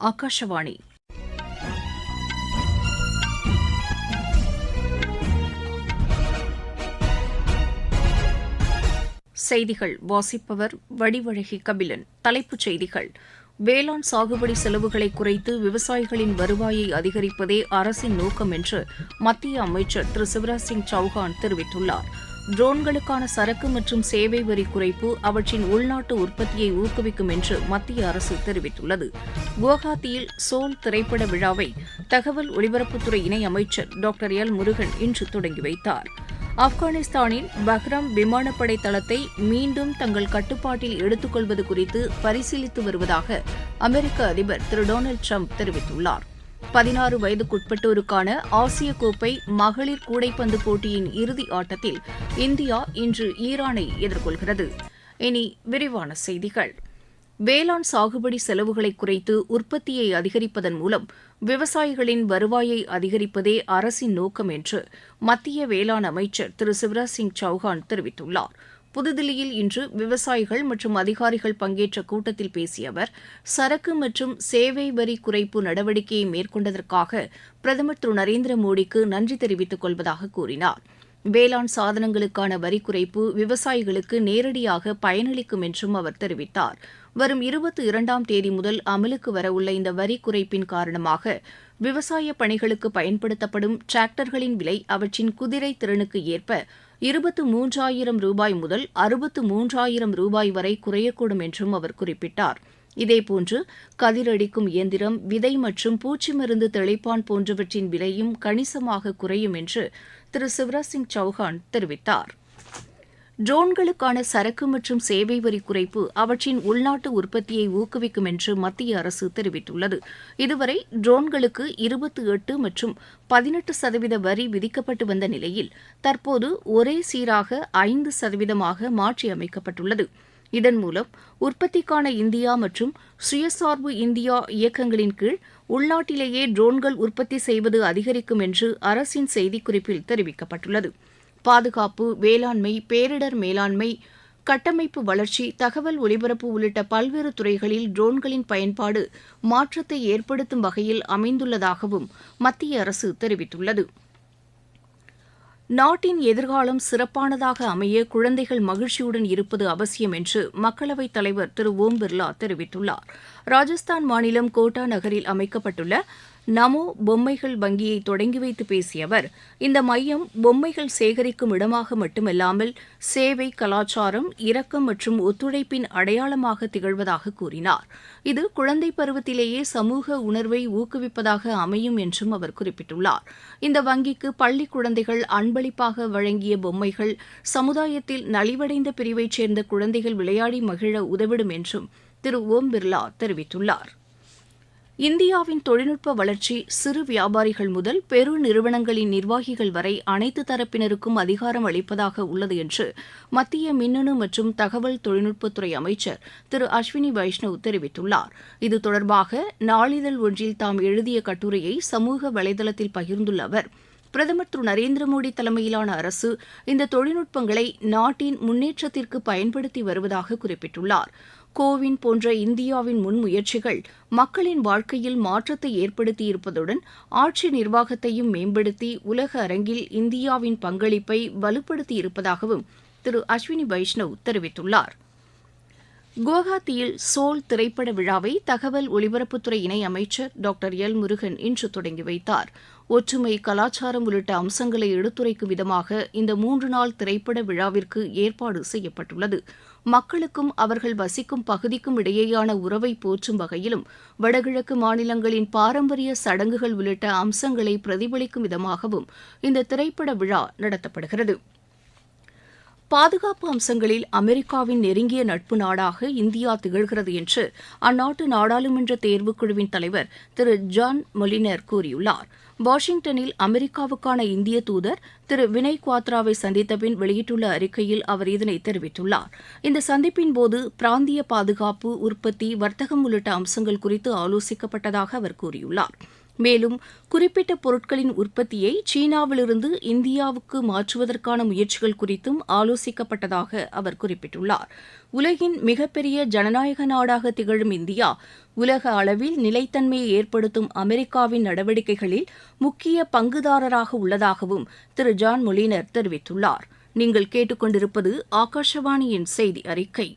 ஆகாஷவாணி செய்திகள். வாசிப்பவர் வடிவழகி கபிலன். தலைப்புச் செய்திகள். வேளாண் சாகுபடி செலவுகளை குறைத்து விவசாயிகளின் வருவாயை அதிகரிப்பதே அரசின் நோக்கம் என்று மத்திய அமைச்சர் திரு சிவராஜ் சிங் சௌஹான் தெரிவித்துள்ளார். ட்ரோன்களுக்கான சரக்கு மற்றும் சேவை வரி குறைப்பு அவற்றின் உள்நாட்டு உற்பத்தியை ஊக்குவிக்கும் என்று மத்திய அரசு தெரிவித்துள்ளது. குவஹாத்தியில் சோல் திரைப்பட விழாவை தகவல் ஒலிபரப்புத்துறை இணை அமைச்சர் டாக்டர் எல் முருகன் இன்று தொடங்கி வைத்தார். ஆப்கானிஸ்தானின் பஹ்ரம் விமானப்படை தளத்தை மீண்டும் தங்கள் கட்டுப்பாட்டில் எடுத்துக்கொள்வது குறித்து பரிசீலித்து வருவதாக அமெரிக்க அதிபர் திரு டொனால்டு ட்ரம்ப் தெரிவித்துள்ளார். பதினாறு வயதுக்குட்பட்டோருக்கான ஆசிய கோப்பை மகளிர் கூடைப்பந்து போட்டியின் இறுதி ஆட்டத்தில் இந்தியா இன்று ஈரானை எதிர்கொள்கிறது. இனி விரிவான செய்திகள். வேளாண் சாகுபடி செலவுகளை குறைத்து உற்பத்தியை அதிகரிப்பதன் மூலம் விவசாயிகளின் வருவாயை அதிகரிப்பதே அரசின் நோக்கம் என்று மத்திய வேளாண் அமைச்சர் திரு சிவராஜ் சிங் சௌஹான் தெரிவித்துள்ளார். புதுதில்லியில் இன்று விவசாயிகள் மற்றும் அதிகாரிகள் பங்கேற்ற கூட்டத்தில் பேசிய அவர் சரக்கு மற்றும் சேவை வரி குறைப்பு நடவடிக்கையை மேற்கொண்டதற்காக பிரதமர் திரு நரேந்திர மோடிக்கு நன்றி தெரிவித்துக் கொள்வதாக கூறினார். வேளாண் சாதனங்களுக்கான வரி குறைப்பு விவசாயிகளுக்கு நேரடியாக பயனளிக்கும் என்றும் அவர் தெரிவித்தார். வரும் இருபத்தி இரண்டாம் தேதி முதல் அமலுக்கு வரவுள்ள இந்த வரி குறைப்பின் காரணமாக விவசாய பணிகளுக்கு பயன்படுத்தப்படும் டிராக்டர்களின் விலை அவற்றின் குதிரை திறனுக்கு ஏற்ப இருபத்து மூன்றாயிரம் ரூபாய் முதல் அறுபத்து மூன்றாயிரம் ரூபாய் வரை குறையக்கூடும் என்றும் அவர் குறிப்பிட்டார். இதேபோன்று கதிரடிக்கும் இயந்திரம் விதை மற்றும் பூச்சி மருந்து தெளிப்பான் போன்றவற்றின் விலையும் கணிசமாக குறையும் என்று திரு சிவராஜ் சிங் சௌஹான் தெரிவித்தார். ட்ரோன்களுக்கான சரக்கு மற்றும் சேவை வரி குறைப்பு அவற்றின் உள்நாட்டு உற்பத்தியை ஊக்குவிக்கும் என்று மத்திய அரசு தெரிவித்துள்ளது. இதுவரை ட்ரோன்களுக்கு இருபத்தி எட்டு மற்றும் பதினெட்டு சதவீத வரி விதிக்கப்பட்டு வந்த நிலையில் தற்போது ஒரே சீராக ஐந்து சதவீதமாக மாற்றியமைக்கப்பட்டுள்ளது. இதன் மூலம் உற்பத்திக்கான இந்தியா மற்றும் சுயசார்பு இந்தியா இயக்கங்களின் கீழ் உள்நாட்டிலேயே ட்ரோன்கள் உற்பத்தி செய்வது அதிகரிக்கும் என்று அரசின் செய்திக்குறிப்பில் தெரிவிக்கப்பட்டுள்ளது. பாதுகாப்பு வேளாண்மை பேரிடர் மேலாண்மை கட்டமைப்பு வளர்ச்சி தகவல் ஒலிபரப்பு உள்ளிட்ட பல்வேறு துறைகளில் ட்ரோன்களின் பயன்பாடு மாற்றத்தை ஏற்படுத்தும் வகையில் அமைந்துள்ளதாகவும் மத்திய அரசு தெரிவித்துள்ளது. நாட்டின் எதிர்காலம் சிறப்பானதாக அமைய குழந்தைகள் மகிழ்ச்சியுடன் இருப்பது அவசியம் என்று மக்களவைத் தலைவர் திரு ஓம் பிர்லா தெரிவித்துள்ளார். ராஜஸ்தான் மாநிலம் கோட்டா நகரில் அமைக்கப்பட்டுள்ள நமோ பொம்மைகள் வங்கியை தொடங்கி வைத்து பேசிய அவர் இந்த மையம் பொம்மைகள் சேகரிக்கும் இடமாக மட்டுமல்லாமல் சேவை கலாச்சாரம் இரக்கம் மற்றும் ஒத்துழைப்பின் அடையாளமாக திகழ்வதாக கூறினார். இது குழந்தை பருவத்திலேயே சமூக உணர்வை ஊக்குவிப்பதாக அமையும் என்றும் அவர் குறிப்பிட்டுள்ளார். இந்த வங்கிக்கு பள்ளி குழந்தைகள் அன்பளிப்பாக வழங்கிய பொம்மைகள் சமுதாயத்தில் நலிவடைந்த பிரிவைச் சேர்ந்த குழந்தைகள் விளையாடி மகிழ உதவிடும் என்றும் திரு ஓம் பிர்லா தெரிவித்துள்ளார். இந்தியாவின் தொழில்நுட்ப வளர்ச்சி சிறு வியாபாரிகள் முதல் பெரு நிறுவனங்களின் நிர்வாகிகள் வரை அனைத்து தரப்பினருக்கும் அதிகாரம் அளிப்பதாக உள்ளது என்று மத்திய மின்னணு மற்றும் தகவல் தொழில்நுட்பத்துறை அமைச்சர் திரு அஸ்வினி வைஷ்ணவ் தெரிவித்துள்ளார். இது தொடர்பாக நாளிதழ் ஒன்றில் தாம் எழுதிய கட்டுரையை சமூக வலைதளத்தில் பகிர்ந்துள்ள அவர் பிரதமர் திரு நரேந்திர மோடி தலைமையிலான அரசு இந்த தொழில்நுட்பங்களை நாட்டின் முன்னேற்றத்திற்கு பயன்படுத்தி வருவதாக குறிப்பிட்டுள்ளார். கோவின் போன்ற இந்தியாவின் முன்முயற்சிகள் மக்களின் வாழ்க்கையில் மாற்றத்தை ஏற்படுத்தியிருப்பதுடன் ஆட்சி நிர்வாகத்தையும் மேம்படுத்தி உலக அரங்கில் இந்தியாவின் பங்களிப்பை வலுப்படுத்தியிருப்பதாகவும் திரு அஸ்வினி வைஷ்ணவ் தெரிவித்துள்ளார். குவஹாத்தியில் சோல் திரைப்பட விழாவை தகவல் ஒலிபரப்புத்துறை இணை அமைச்சர் டாக்டர் எல் முருகன் இன்று தொடங்கி வைத்தார். ஒற்றுமை கலாச்சாரம் உள்ளிட்ட அம்சங்களை எடுத்துரைக்கும் விதமாக இந்த மூன்று நாள் திரைப்பட விழாவிற்கு ஏற்பாடு செய்யப்பட்டுள்ளது. மக்களுக்கும் அவர்கள் வசிக்கும் பகுதிக்கும் இடையேயான உறவை போற்றும் வகையிலும் வடகிழக்கு மாநிலங்களின் பாரம்பரிய சடங்குகள் உள்ளிட்ட அம்சங்களை பிரதிபலிக்கும் விதமாகவும் இந்த திரைப்பட விழா நடத்தப்படுகிறது. பாதுகாப்பு அம்சங்களில் அமெரிக்காவின் நெருங்கிய நட்பு நாடாக இந்தியா திகழ்கிறது என்று அந்நாட்டு நாடாளுமன்ற தேர்வுக்குழுவின் தலைவர் திரு ஜான் மொலினர் கூறியுள்ளார். வாஷிங்டனில் அமெரிக்காவுக்கான இந்திய தூதர் திரு வினய் குவாத்ராவை சந்தித்தபின் வெளியிட்டுள்ள அறிக்கையில் அவர் இதனை தெரிவித்துள்ளார். இந்த சந்திப்பின் போது பிராந்திய பாதுகாப்பு உற்பத்தி வர்த்தகம் உள்ளிட்ட அம்சங்கள் குறித்து ஆலோசிக்கப்பட்டதாக அவர் கூறியுள்ளார். மேலும் குறிப்பிட்ட பொருட்களின் உற்பத்தியை சீனாவிலிருந்து இந்தியாவுக்கு மாற்றுவதற்கான முயற்சிகள் குறித்தும் ஆலோசிக்கப்பட்டதாக அவர் குறிப்பிட்டுள்ளார். உலகின் மிகப்பெரிய ஜனநாயக நாடாக திகழும் இந்தியா உலக அளவில் நிலைத்தன்மையை ஏற்படுத்தும் அமெரிக்காவின் நடவடிக்கைகளில் முக்கிய பங்குதாரராக உள்ளதாகவும் திரு ஜான் மொலினர் தெரிவித்துள்ளார். நீங்கள் கேட்டுக்கொண்டிருப்பது ஆகாஷவாணியின் செய்தி அறிக்கை.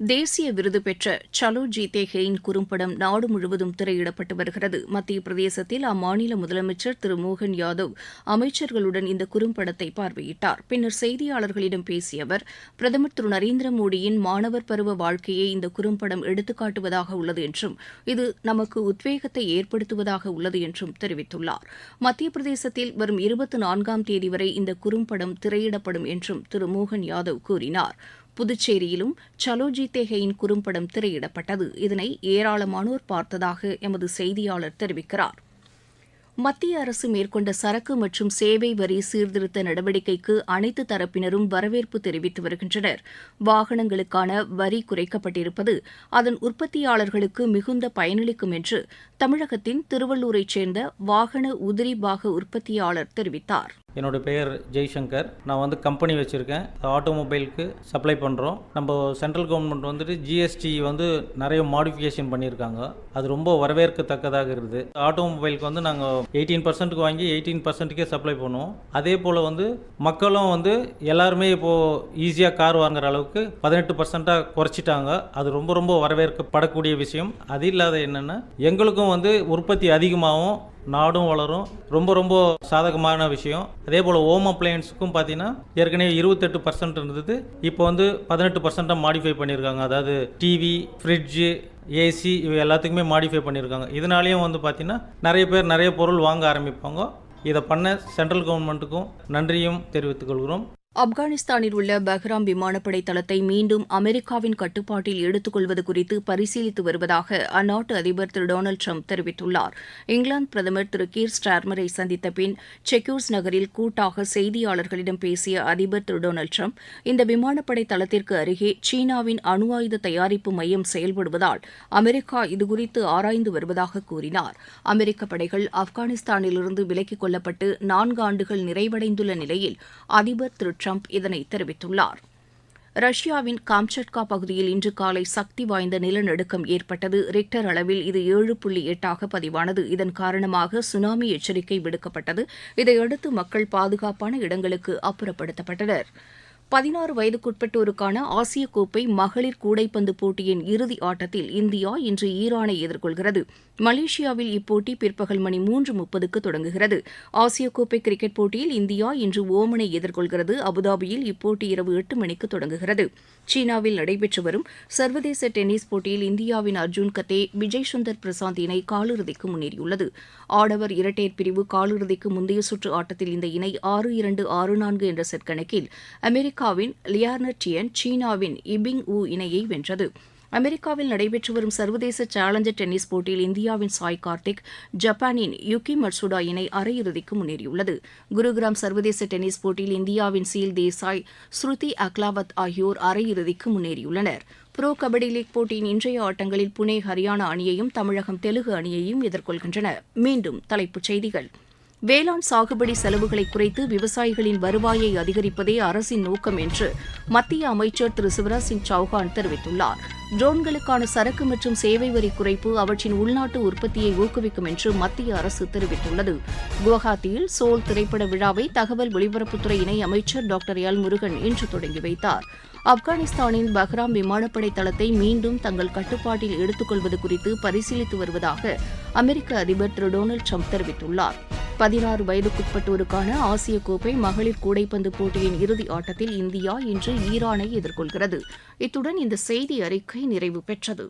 தேசிய விருது பெற்ற சலோ ஜீதே ஹெயின் குறும்படம் நாடு முழுவதும் திரையிடப்பட்டு வருகிறது. மத்திய பிரதேசத்தில் அம்மாநில முதலமைச்சர் திரு மோகன் யாதவ் அமைச்சர்களுடன் இந்த குறும்படத்தை பார்வையிட்டார். பின்னர் செய்தியாளர்களிடம் பேசிய அவர் பிரதமர் திரு நரேந்திர மோடியின் மாணவர் பருவ வாழ்க்கையை இந்த குறும்படம் எடுத்துக்காட்டுவதாக உள்ளது என்றும் இது நமக்கு உத்வேகத்தை ஏற்படுத்துவதாக உள்ளது என்றும் தெரிவித்துள்ளார். மத்திய பிரதேசத்தில் வரும் இருபத்தி நான்காம் தேதி வரை இந்த குறும்படம் திரையிடப்படும் என்றும் திரு மோகன் யாதவ் கூறினார். புதுச்சேரியிலும் சலோஜி தேகையின் குறும்படம் திரையிடப்பட்டது. இதனை ஏராளமானோர் பார்த்ததாக எமது செய்தியாளர் தெரிவிக்கிறார். மத்திய அரசு மேற்கொண்ட சரக்கு மற்றும் சேவை வரி சீர்திருத்த நடவடிக்கைக்கு அனைத்து தரப்பினரும் வரவேற்பு தெரிவித்து வருகின்றனர். வாகனங்களுக்கான வரி குறைக்கப்பட்டிருப்பது அதன் உற்பத்தியாளர்களுக்கு மிகுந்த பயனளிக்கும் என்று தமிழகத்தின் திருவள்ளூரைச் சேர்ந்த வாகன உதிரி பாக உற்பத்தியாளர் தெரிவித்தார். என்னோட பெயர் ஜெய்சங்கர். நான் வந்து கம்பெனி வச்சுருக்கேன். ஆட்டோமொபைலுக்கு சப்ளை பண்ணுறோம் நம்ம சென்ட்ரல் கவர்மெண்ட் வந்துட்டு ஜிஎஸ்டி வந்து நிறைய மாடிஃபிகேஷன் பண்ணியிருக்காங்க. அது ரொம்ப வரவேற்கத்தக்கதாக இருக்குது. ஆட்டோமொபைலுக்கு வந்து நாங்கள் எயிட்டீன் பர்சன்ட்டுக்கு வாங்கி எயிட்டீன் பர்சன்ட்டுக்கே சப்ளை பண்ணுவோம். அதே போல் வந்து மக்களும் வந்து எல்லாருமே இப்போது ஈஸியாக கார் வாங்குற அளவுக்கு பதினெட்டு பர்சண்ட்டாக குறைச்சிட்டாங்க. அது ரொம்ப ரொம்ப வரவேற்கப்படக்கூடிய விஷயம். அது இல்லாத என்னென்னா எங்களுக்கும் வந்து உற்பத்தி அதிகமாகவும் நாடும் வளரும். ரொம்ப ரொம்ப சாதகமான விஷயம். அதே போல் ஹோம் அப்ளையன்ஸுக்கும் பார்த்தீங்கன்னா ஏற்கனவே இருபத்தெட்டு பர்சன்ட் இருந்தது. இப்போ வந்து பதினெட்டு பர்சன்ட்டாக மாடிஃபை பண்ணியிருக்காங்க. அதாவது டிவி ஃப்ரிட்ஜு ஏசி இவை எல்லாத்துக்குமே மாடிஃபை பண்ணியிருக்காங்க. இதனாலேயும் வந்து பார்த்தீங்கன்னா நிறைய பேர் நிறைய பொருள் வாங்க ஆரம்பிப்பாங்க. இதை பண்ண சென்ட்ரல் கவர்மெண்ட்டுக்கும் நன்றியும் தெரிவித்துக் கொள்கிறோம். ஆப்கானிஸ்தானில் உள்ள பஹ்ராம் விமானப்படை தளத்தை மீண்டும் அமெரிக்காவின் கட்டுப்பாட்டில் எடுத்துக்கொள்வது குறித்து பரிசீலித்து வருவதாக அந்நாட்டு அதிபர் திரு டொனால்டு ட்ரம்ப் தெரிவித்துள்ளார். இங்கிலாந்து பிரதமர் திரு கீர் ஸ்டார்மரை சந்தித்த பின் செக்யூர்ஸ் நகரில் கூட்டாக செய்தியாளர்களிடம் பேசிய அதிபர் திரு டொனால்டு ட்ரம்ப் இந்த விமானப்படை தளத்திற்கு அருகே சீனாவின் அணு ஆயுத தயாரிப்பு மையம் செயல்படுவதால் அமெரிக்கா இதுகுறித்து ஆராய்ந்து வருவதாக கூறினார். அமெரிக்க படைகள் ஆப்கானிஸ்தானிலிருந்து விலக்கிக் கொள்ளப்பட்டு நான்கு ஆண்டுகள் நிறைவடைந்துள்ள நிலையில் அதிபர் திரு ட்ரம்ப் இதனை தெரிவித்துள்ளார். ரஷ்யாவின் காம்சட்கா பகுதியில் இன்று காலை சக்தி வாய்ந்த நிலநடுக்கம் ஏற்பட்டது. ரிக்டர் அளவில் இது ஏழு புள்ளி எட்டாக பதிவானது. இதன் காரணமாக சுனாமி எச்சரிக்கை விடுக்கப்பட்டது. இதையடுத்து மக்கள் பாதுகாப்பான இடங்களுக்கு அப்புறப்படுத்தப்பட்டனர். பதினாறு வயதுக்குட்பட்டோருக்கான ஆசிய கோப்பை மகளிர் கூடைப்பந்து போட்டியின் இறுதி ஆட்டத்தில் இந்தியா இன்று ஈரானை எதிர்கொள்கிறது. மலேசியாவில் இப்போட்டி பிற்பகல் மணி மூன்று முப்பதுக்கு தொடங்குகிறது. ஆசிய கோப்பை கிரிக்கெட் போட்டியில் இந்தியா இன்று ஓமனை எதிர்கொள்கிறது. அபுதாபியில் இப்போட்டி இரவு எட்டு மணிக்கு தொடங்குகிறது. சீனாவில் நடைபெற்று வரும் சர்வதேச டென்னிஸ் போட்டியில் இந்தியாவின் அர்ஜுன் கத்தே விஜய் சுந்தர் பிரசாந்த் இணை காலிறுதிக்கு முன்னேறியுள்ளது. ஆடவர் இரட்டையர் பிரிவு காலிறுதிக்கு முந்தைய சுற்று ஆட்டத்தில் இந்த இணை ஆறு இரண்டு ஆறு நான்கு என்ற செட் கணக்கில் அமெரிக்காவின் லியார்னட்டியன் சீனாவின் இபிங் ஊ இணையை வென்றது. அமெரிக்காவில் நடைபெற்று வரும் சர்வதேச சேலஞ்சர் டென்னிஸ் போட்டியில் இந்தியாவின் சாய் கார்த்திக் ஜப்பானின் யுகி மட்சுடா இணை அரையிறுதிக்கு முன்னேறியுள்ளது. குருகிராம் சர்வதேச டென்னிஸ் போட்டியில் இந்தியாவின் சீல் தேசாய் ஸ்ருதி அக்லாவத் ஆகியோர் அரையிறுதிக்கு முன்னேறியுள்ளனர். புரோ கபடி லீக் போட்டியின் இன்றைய ஆட்டங்களில் புனே ஹரியானா அணியையும் தமிழகம் தெலுங்கு அணியையும் எதிர்கொள்கின்றன. மீண்டும் தலைப்புச் செய்திகள். வேளாண் சாகுபடி செலவுகளை குறைத்து விவசாயிகளின் வருவாயை அதிகரிப்பதே அரசின் நோக்கம் என்று மத்திய அமைச்சர் திரு சிவராஜ் சிங் சௌஹான் தெரிவித்துள்ளார். ட்ரோன்களுக்கான சரக்கு மற்றும் சேவை வரி குறைப்பு அவற்றின் உள்நாட்டு உற்பத்தியை ஊக்குவிக்கும் என்று மத்திய அரசு தெரிவித்துள்ளது. குவஹாத்தியில் சோல் திரைப்பட விழாவை தகவல் ஒலிபரப்புத்துறை இணை அமைச்சர் டாக்டர் எல் முருகன் இன்று தொடங்கி வைத்தார். ஆப்கானிஸ்தானின் பஹ்ராம் விமானப்படை தளத்தை மீண்டும் தங்கள் கட்டுப்பாட்டில் எடுத்துக்கொள்வது குறித்து பரிசீலித்து வருவதாக அமெரிக்க அதிபர் திரு டொனால்டு ட்ரம்ப் தெரிவித்துள்ளார். பதினாறு வயதுக்குட்பட்டோருக்கான ஆசிய கோப்பை மகளிர் கூடைப்பந்து போட்டியின் இறுதி ஆட்டத்தில் இந்தியா இன்று ஈரானை எதிர்கொள்கிறது. இத்துடன் இந்த செய்தி அறிக்கை நிறைவு பெற்றது.